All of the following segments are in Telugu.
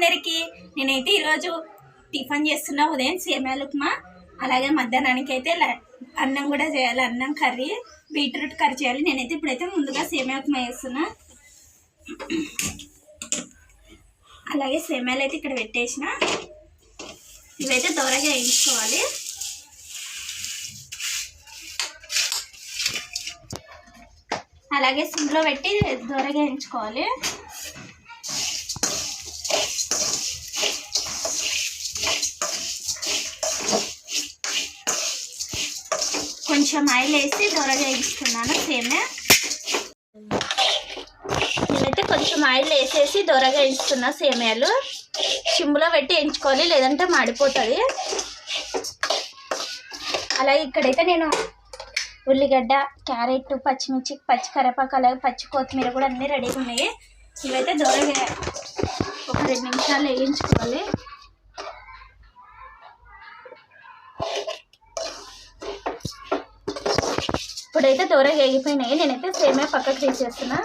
అందరికీ నేనైతే ఈరోజు టిఫిన్ చేస్తున్నా ఉదయం సేమియాల ఉప్మా అలాగే మధ్యాహ్నానికి అయితే అన్నం కూడా చేయాలి అన్నం కర్రీ బీట్రూట్ కర్రీ చేయాలి. నేనైతే ఇప్పుడైతే ముందుగా సేమ్యా ఉప్మా చేస్తున్నా. అలాగే సేమ్యాలు అయితే ఇక్కడ పెట్టేసిన. ఇవైతే దూరగా వేయించుకోవాలి. అలాగే సిమ్లో పెట్టి దూరగా వేయించుకోవాలి. కొంచెం ఆయిల్ వేసి దూరగా వేయిస్తున్నాను సేమే. నేనైతే కొంచెం ఆయిల్ వేసేసి దొరగా వేయిస్తున్నా సేమియాలు. సిమ్లో పెట్టి ఎంచుకోవాలి లేదంటే మాడిపోతుంది. అలాగే ఇక్కడైతే నేను ఉల్లిగడ్డ క్యారెట్ పచ్చిమిర్చి పచ్చి కరివేపాకు అలాగే పచ్చి కొత్తిమీర కూడా అన్నీ రెడీగా ఉన్నాయి. ఇవైతే దొరగా ఒక రెండు నిమిషాలు వేయించుకోవాలి. ఇప్పుడైతే దూరగా వేగిపోయినాయి నేనైతే సేమే పక్కకు తీసేస్తున్నా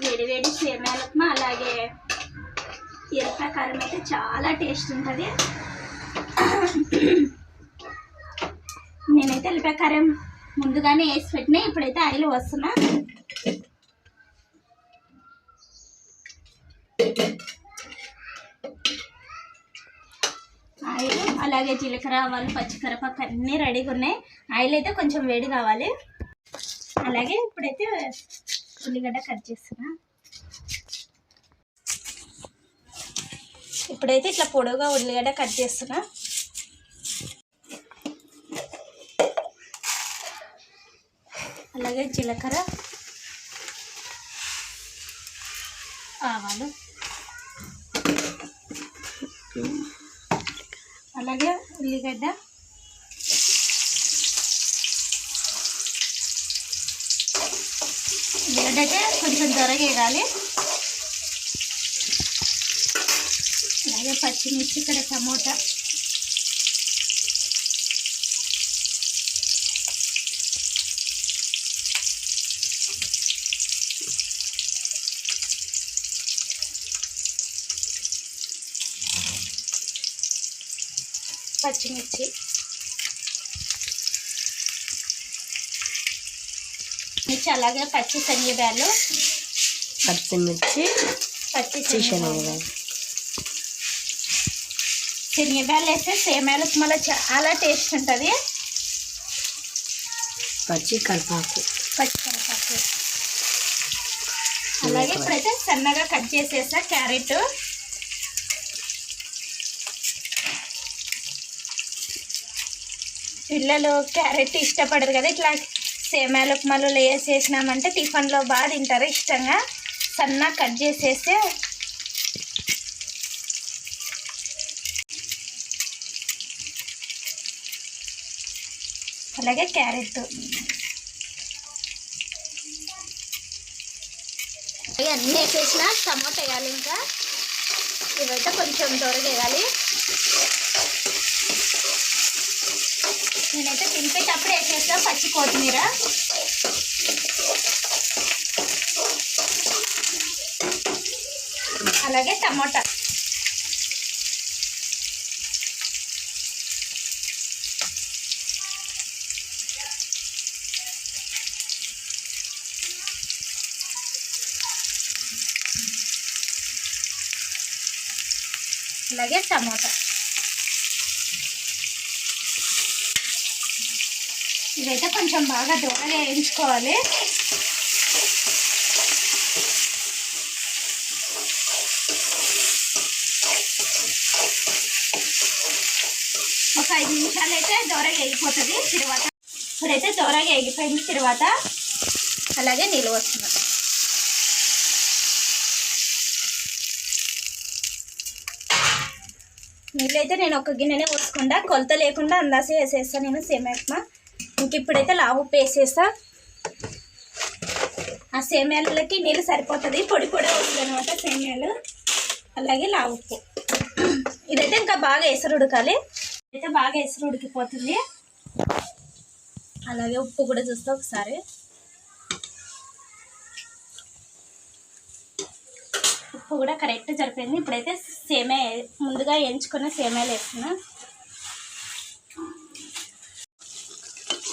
వేడి వేడి సేమియాల ఉప్మా అలాగే ఎరపా కారం అయితే చాలా టేస్ట్ ఉంటుంది. నేనైతే ఎల్లిపాయ కారం ముందుగానే వేసి పెట్టినా ఇప్పుడైతే ఆయిల్ వస్తున్నా ఆయిల్ అలాగే జీలకర్ర ఆవాలు పచ్చికరపాకు అన్నీ రెడీగా ఉన్నాయి. ఆయిల్ అయితే కొంచెం వేడి కావాలి. అలాగే ఇప్పుడైతే ఉల్లిగడ్డ కట్ చేస్తున్నా. ఇప్పుడైతే ఇట్లా పొడవుగా ఉల్లిగడ్డ కట్ చేస్తున్నా. అలాగే జీలకర్ర ఆవాలు అలాగే ఉల్లిగడ్డ. ఉల్లిగడ్డ అయితే కొంచెం త్వరగా వేయాలి అలాగే పచ్చిమిర్చి ఇక్కడ టమోటా. పచ్చిమిర్చి. మిర్చి అలాగే పచ్చి శనగబ్యాలు. పచ్చిమిర్చి పచ్చి శనగలు శనగబ్యాలు. వేస్తే సేమియాల ఉప్మాలో చాలా టేస్ట్ ఉంటుంది. పచ్చి కరిపాకు పచ్చికరపాకు అలాగే ఇప్పుడైతే సన్నగా కట్ చేసేసా క్యారెట్. పిల్లలు క్యారెట్ ఇష్టపడరు కదా ఇట్లా సేమియాల ఉప్మాలో వేసేసినామంటే టిఫిన్లో బాగా తింటారు ఇష్టంగా. సన్న కట్ చేసేస్తే అలాగే క్యారెట్. అన్నీ వేసేసిన టమాటా వేయాలి ఇంకా. ఇవైతే కొంచెం దొరకేయాలి నేనైతే తినిపేటప్పుడు వేసేస్తా పచ్చి కొత్తిమీర. అలాగే టమాటా. అలాగే టమాటా. ఇదైతే కొంచెం బాగా దూరంగా వేయించుకోవాలి. ఒక ఐదు నిమిషాలు అయితే దూరగా వేగిపోతుంది. తర్వాత ఇప్పుడైతే దూరగా వేగిపోయిన తర్వాత అలాగే నీళ్ళు వస్తుంది నీళ్ళైతే నేను ఒక గిన్నెనే పోసుకుంటా. కొలత లేకుండా అందాసే వేసేస్తాను నేను సేమ్ ఎక్కువ ఇంక ఇప్పుడైతే లావు ఉప్పు ఆ సేమ్యాలకి నీళ్ళు సరిపోతుంది. పొడి కూడా వస్తుంది అనమాట సేమ్యాలు. అలాగే లావుప్పు ఇదైతే ఇంకా బాగా ఎసరు ఉడకాలి. అయితే బాగా ఎసరు ఉడికిపోతుంది. అలాగే ఉప్పు కూడా చూస్తే ఒకసారి. ఉప్పు కూడా కరెక్ట్ సరిపోయింది. ఇప్పుడైతే సేమే ముందుగా ఎంచుకున్న సేమ్యాలు వేస్తున్నా.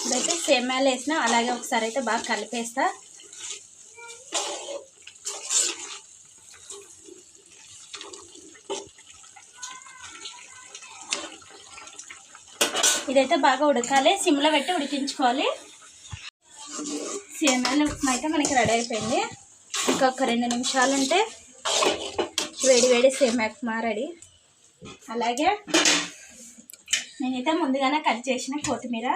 ఇప్పుడైతే సేమ్యాలు వేసిన అలాగే ఒకసారి అయితే బాగా కలిపేస్తా. ఇదైతే బాగా ఉడకాలి సిమ్లో పెట్టి ఉడికించుకోవాలి. సేమ్యాల ఉప్మా అయితే మనకి రెడీ అయిపోయింది. ఇంకొక రెండు నిమిషాలు ఉంటే వేడి వేడి సేమ్యా ఉప్మా రెడీ. అలాగే నేనైతే ముందుగానే కట్ చేసిన కొత్తిమీర.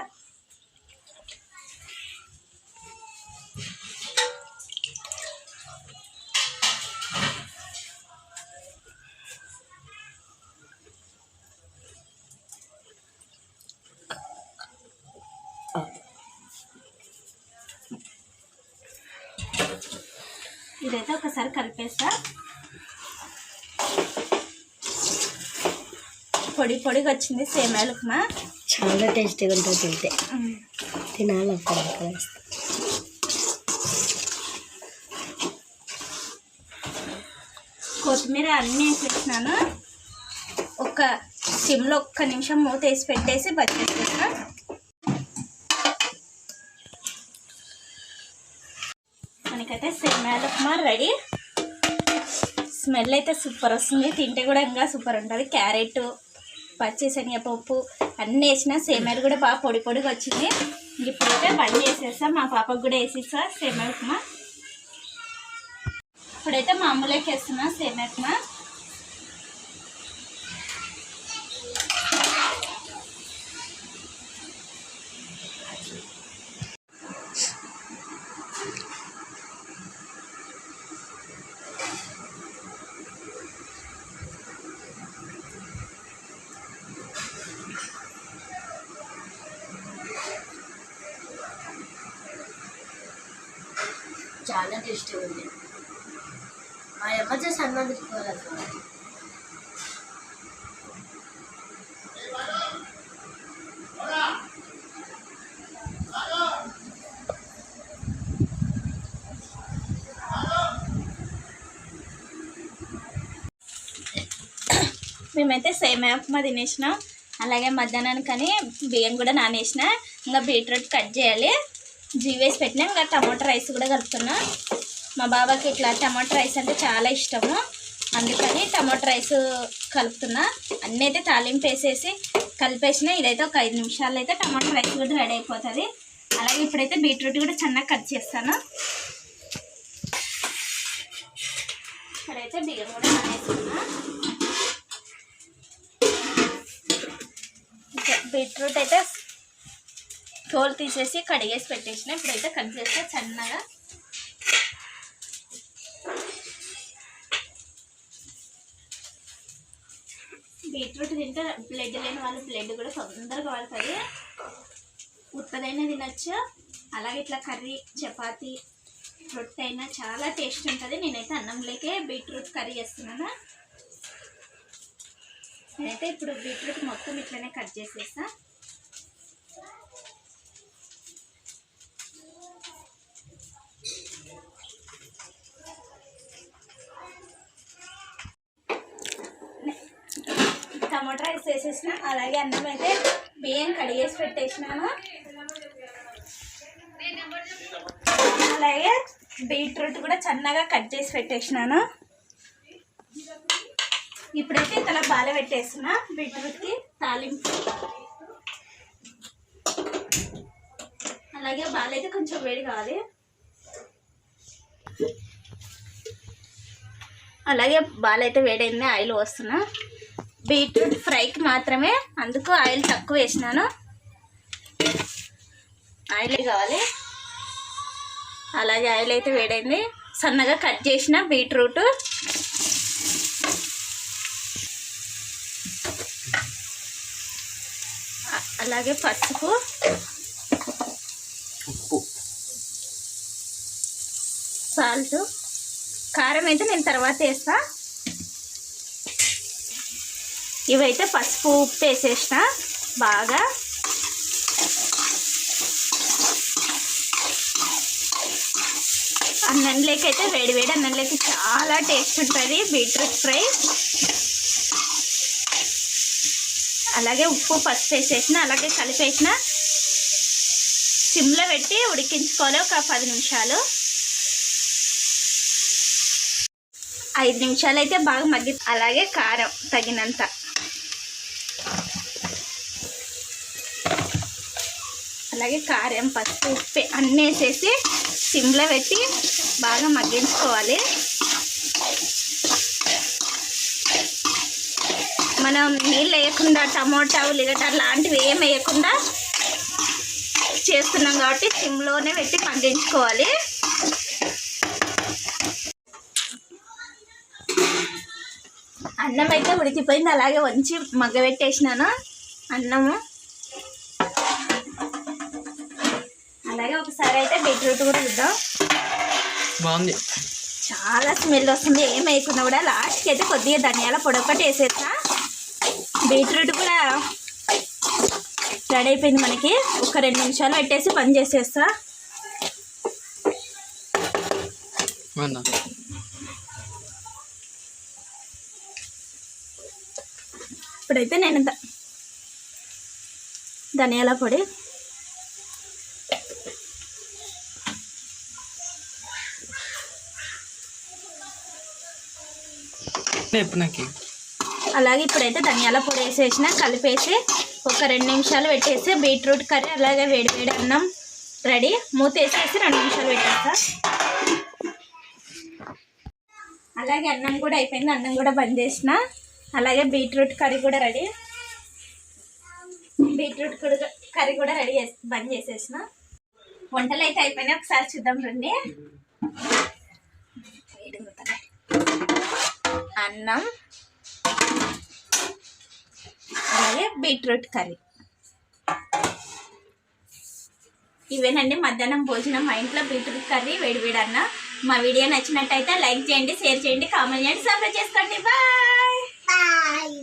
ఇదైతే ఒకసారి కలిపేస్తా. పొడి పొడిగా వచ్చింది సేమ్యాల ఉప్మా చాలా టేస్టీగా ఉంటుంది తింటే. తినాలి కొత్తిమీర అన్నీ వేసేసినాను ఒక సిమ్లో ఒక్క నిమిషం మూత వేసి పెట్టేసి బతికేసేసిన మనకైతే సేమ్యాల ఉప్మా రెడీ? స్మెల్ అయితే సూపర్ వస్తుంది. తింటే కూడా ఇంకా సూపర్ ఉంటుంది. క్యారెట్ పచ్చి శనగపప్పు అన్నీ వేసిన సేమ్యాలు కూడా బాగా పొడి పొడిగా వచ్చింది. ఇప్పుడైతే బండి వేసేస్తా. మా పాపకు కూడా వేసేస్తా సేమ ఉప్మా. ఇప్పుడైతే మామూలుగా వేస్తున్నా సేమ ఉప్మా. చాలా టేస్టీగా ఉంది. మా అమ్మ చేసి అన్నం తీసుకోవాలి అసలు మేమైతే సేమియా ఉప్మా తినేసినాం. అలాగే మధ్యాహ్నానికని బియ్యం కూడా నానేసిన. ఇంకా బీట్రూట్ కట్ చేయాలి. జీవేసి పెట్టినా ఇంకా టమాటో రైస్ కూడా కలుపుతున్నా. మా బాబాకి ఇట్లా టమాటో రైస్ అంటే చాలా ఇష్టము. అందుకని టమాటో రైస్ కలుపుతున్నా. అన్నీ అయితే తాలింపు వేసేసి కలిపేసిన. ఇదైతే ఒక ఐదు నిమిషాలు అయితే టమాటో రైస్ కూడా రెడీ అయిపోతుంది. అలాగే ఇప్పుడైతే బీట్రూట్ కూడా చిన్నగా కట్ చేస్తాను. ఇక్కడైతే బియ్యం కూడా నానేసుకున్నా. బీట్రూట్ అయితే తోలు తీసేసి కడిగేసి పెట్టేసిన. ఇప్పుడైతే కట్ చేస్తే సన్నగా బీట్రూట్ తింటే బ్లడ్ లేని వాళ్ళు బ్లడ్ కూడా తొందరగా వాడుతుంది ఉత్తదైనా తినచ్చు. అలాగే ఇట్లా కర్రీ చపాతి రొట్టె అయినా చాలా టేస్ట్ ఉంటుంది. నేనైతే అన్నంలోకే బీట్రూట్ కర్రీ చేస్తున్నాను. నేనైతే ఇప్పుడు బీట్రూట్ మొత్తం ఇట్లనే కట్ చేసేస్తాను టమాటా రైస్ వేసేసిన. అలాగే అన్నం అయితే బియ్యం కడిగేసి పెట్టేసినాను. అలాగే బీట్రూట్ కూడా చిన్నగా కట్ చేసి పెట్టేసినాను. ఇప్పుడైతే తల బాల పెట్టేస్తున్నా బీట్రూట్కి తాలింపు. అలాగే బాలైతే కొంచెం వేడి కావాలి. అలాగే బాలైతే వేడైంది ఆయిల్ వస్తున్నా బీట్రూట్ ఫ్రైకి మాత్రమే అందుకు ఆయిల్ తక్కువ వేసినాను. ఆయిల్ కావాలి. అలాగే ఆయిల్ అయితే వేడైంది. సన్నగా కట్ చేసిన బీట్రూట్. అలాగే పసుపు. ఉప్పు. సాల్ట్. కారం అయితే నేను తర్వాత వేస్తా. ఇవైతే పసుపు ఉప్పు వేసేసిన. బాగా అన్నంలోకి అయితే వేడి వేడి అన్నంలోకి చాలా టేస్ట్ ఉంటుంది. Beetroot fry. అలాగే ఉప్పు పసుపు వేసేసిన అలాగే కలిపేసిన సిమ్లో పెట్టి ఉడికించుకోవాలి ఒక పది నిమిషాలు. ఐదు నిమిషాలు అయితే బాగా మగ్గి అలాగే కారం తగినంత. అలాగే కారం పసుపు ఉప్పు అన్నీ వేసేసి సిమ్లో పెట్టి బాగా మగ్గించుకోవాలి. మనం నీళ్ళు వేయకుండా టమోటా ఉల్లిగడ్డ లాంటివి ఏం వేయకుండా చేస్తున్నాం కాబట్టి సిమ్లోనే పెట్టి మగ్గించుకోవాలి. అన్నం అయితే ఉడికిపోయింది అలాగే వంచి మగ్గబెట్టేసినాను అన్నము. అలాగే ఒకసారి అయితే బీట్రూట్ కూడా చూద్దాం. బాగుంది. చాలా స్మెల్ వస్తుంది. ఏం వేయకుండా కూడా లాస్ట్కి అయితే కొద్దిగా ధనియాల పొడి ఒకటి వేసేస్తా. బీట్రూట్ కూడా రెడీ అయిపోయింది మనకి. ఒక రెండు నిమిషాలు పెట్టేసి బంద్ చేసేస్తా. ఇప్పుడైతే నేను ధనియాల పొడి ఎప్పుడు నాకు. అలాగే ఇప్పుడైతే ధనియాల పొడి వేసేసిన కలిపేసి ఒక రెండు నిమిషాలు పెట్టేసి బీట్రూట్ కర్రీ అలాగే వేడి వేడి అన్నం రెడీ. మూత వేసేసి రెండు నిమిషాలు పెట్టేస్తా. అలాగే అన్నం కూడా అయిపోయింది. అన్నం కూడా బంద్ చేసిన. అలాగే బీట్రూట్ కర్రీ కూడా రెడీ. బీట్రూట్ కూడా కర్రీ కూడా రెడీ చేసి బంద్ చేసేసిన. వంటలు అయితే అయిపోయినాయి. ఒకసారి చూద్దాం రండి. అన్నం అలాగే బీట్రూట్ కర్రీ. ఇవేనండి మధ్యాహ్నం భోజనం మా ఇంట్లో బీట్రూట్ కర్రీ వేడివేడి అన్న. మా వీడియో నచ్చినట్టయితే లైక్ చేయండి షేర్ చేయండి కామెంట్ చేయండి సబ్స్క్రైబ్ చేసుకోండి. బాయ్! బాయ్!